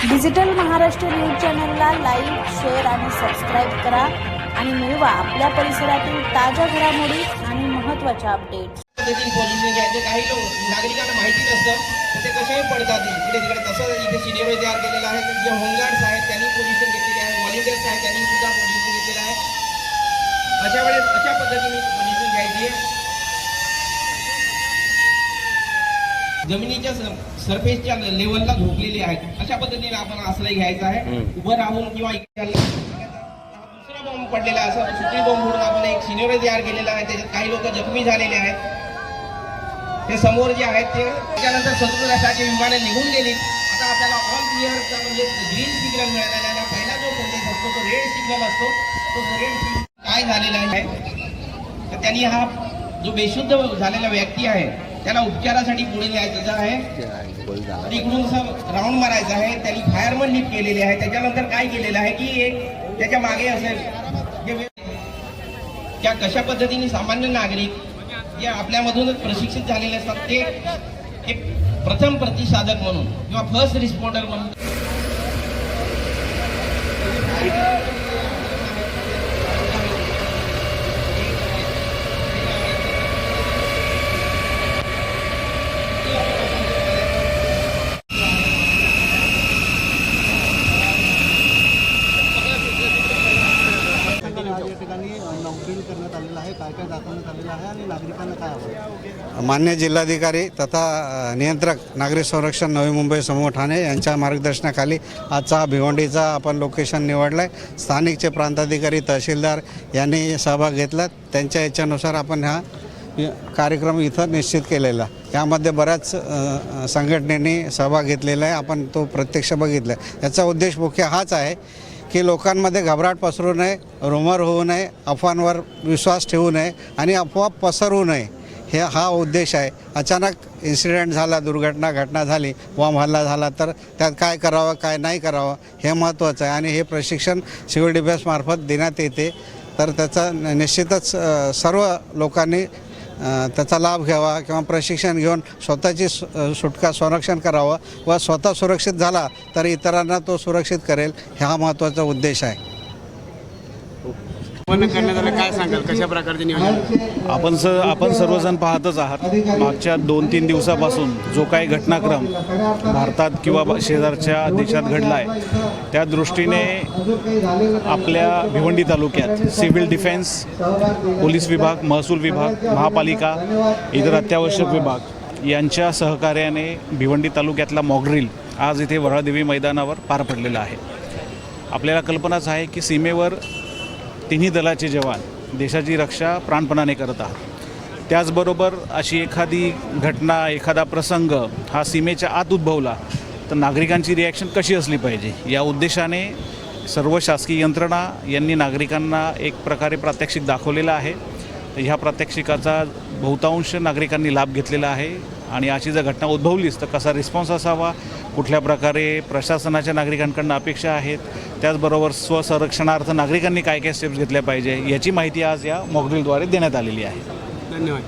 Digital Maharashtra news चॅनलला like share आणि subscribe करा आणि मिळवा आपल्या परिसरातील ताज्या घडामोडी आणि महत्त्वाच्या अपडेट्स पद्धतीने घ्यायचे काही लोक नागरिकांना माहिती नसतं तर ते कशाही पडतात. इकडे तिकडे तसं इथे सिनेमे तयार केलेला आहे जे होमगार्ड्स आहेत त्यांनी पोझिशन घेतलेली आहे. व्हॉलिंटियर्स आहेत त्यांनी सुद्धा पोझिशन घेतलेलं आहे. अशा वेळेस अशा पद्धतीने पोझिशन घ्यायची आहे. जमिनीच्या सरफेसच्या लेवलला झोपलेली आहेत. अशा पद्धतीने आपण आश्रय घ्यायचा आहे. उभं राहून किंवा दुसरा बॉम्ब पडलेला आहे. असं सुटली बॉम्ब म्हणून आपण एक सिनेरे तयार केलेला आहे. त्याच्यात काही लोक जखमी झालेले आहेत. ते समोर जे आहेत ते त्याच्यानंतर सदुरासाठी विमाने निघून गेली. आता आपल्याला ऑल क्लिअरचा म्हणजे ग्रीन सिग्नल मिळालेला आहे पहिला जो संदेश असतो तो रेड सिग्नल असतो. तो रेड सिग्नल काय झालेला आहे? तर त्यांनी हा जो बेशुद्ध झालेला व्यक्ती आहे त्याला उपचारासाठी पुढे न्यायचं आहे इकडून असं राऊंड मारायचं आहे. त्यांनी फायरमन नीट केलेले आहे. त्याच्यानंतर काय केलेलं आहे की त्याच्यामागे असेल त्या कशा पद्धतीने सामान्य नागरिक जे आपल्यामधूनच प्रशिक्षित झालेले असतात ते एक प्रथम प्रतिसाधक म्हणून किंवा फर्स्ट रिस्पॉन्डर म्हणून आज लॉकडाऊन करण्यात आलेलं आहे काय काय दाखवण्यात आलेलं आहे आणि नागरिकांना काय हवं मान्य जिल्हाधिकारी तथा नियंत्रक नागरिक संरक्षण नवी मुंबई समूह ठाणे यांच्या मार्गदर्शनाखाली आजचा भिवंडीचा आपण लोकेशन निवडलं आहे स्थानिकचे प्रांताधिकारी तहसीलदार यांनी सहभाग घेतला. त्यांच्या याच्यानुसार आपण हा कार्यक्रम इथं निश्चित केलेला. यामध्ये बऱ्याच संघटनेने सहभाग घेतलेला आहे. आपण तो प्रत्यक्ष बघितला याचा उद्देश मुख्य हाच आहे की लोकांमध्ये घबराट पसरू नये रुमर होऊ नये अफवांवर विश्वास ठेवू नये आणि अफवा पसरवू नये. हे हा उद्देश आहे. अचानक इन्सिडेंट झाला दुर्घटना घटना झाली बॉम्ब हल्ला झाला तर त्यात काय करावं काय नाही करावं हे महत्त्वाचं आहे. आणि हे प्रशिक्षण सिव्हिल डिफेन्समार्फत देण्यात येते. तर त्याचा निश्चितच सर्व लोकांनी त्याचा लाभ घ्यावा किंवा प्रशिक्षण घेऊन स्वतःची सुटका संरक्षण करावं व स्वतः सुरक्षित झाला तर इतरांना तो सुरक्षित करेल हा महत्त्वाचा उद्देश आहे. करण्यात आलं काय सांगाल? कशा प्रकारचे नियोजन? आपण स आपण सर्वजण पाहतच आहात. मागच्या दोन तीन दिवसापासून जो काही घटनाक्रम भारतात किंवा शेजारच्या देशात घडला आहे त्या दृष्टीने आपल्या भिवंडी तालुक्यात सिव्हिल डिफेन्स पोलीस विभाग महसूल विभाग महापालिका इतर अत्यावश्यक विभाग यांच्या सहकार्याने भिवंडी तालुक्यातला मॉगड्रिल आज इथे वराळदेवी मैदानावर पार पडलेला आहे. आपल्याला कल्पनाच आहे की सीमेवर तिन्ही दलाचे जवान देशाची रक्षा प्राणपणाने करत आहात. त्याचबरोबर अशी एखादी घटना एखादा प्रसंग हा सीमेच्या आत उद्भवला तर नागरिकांची रिॲक्शन कशी असली पाहिजे? या उद्देशाने सर्व शासकीय यंत्रणा यांनी नागरिकांना एक प्रकारे प्रात्यक्षिक दाखवलेलं आहे. तर ह्या प्रात्यक्षिकाचा बहुतांश नागरिकांनी लाभ घेतलेला आहे आणि अशी जर घटना उद्भवलीच तर कसा रिस्पॉन्स असावा? कुठल्या प्रकारे प्रशासनाच्या नागरिकांकडून अपेक्षा आहेत? त्याचबरोबर स्वसंरक्षणार्थ नागरिकांनी काय काय स्टेप्स घेतल्या पाहिजे? याची माहिती आज या मॉकड्रिलद्वारे देण्यात आलेली आहे. धन्यवाद.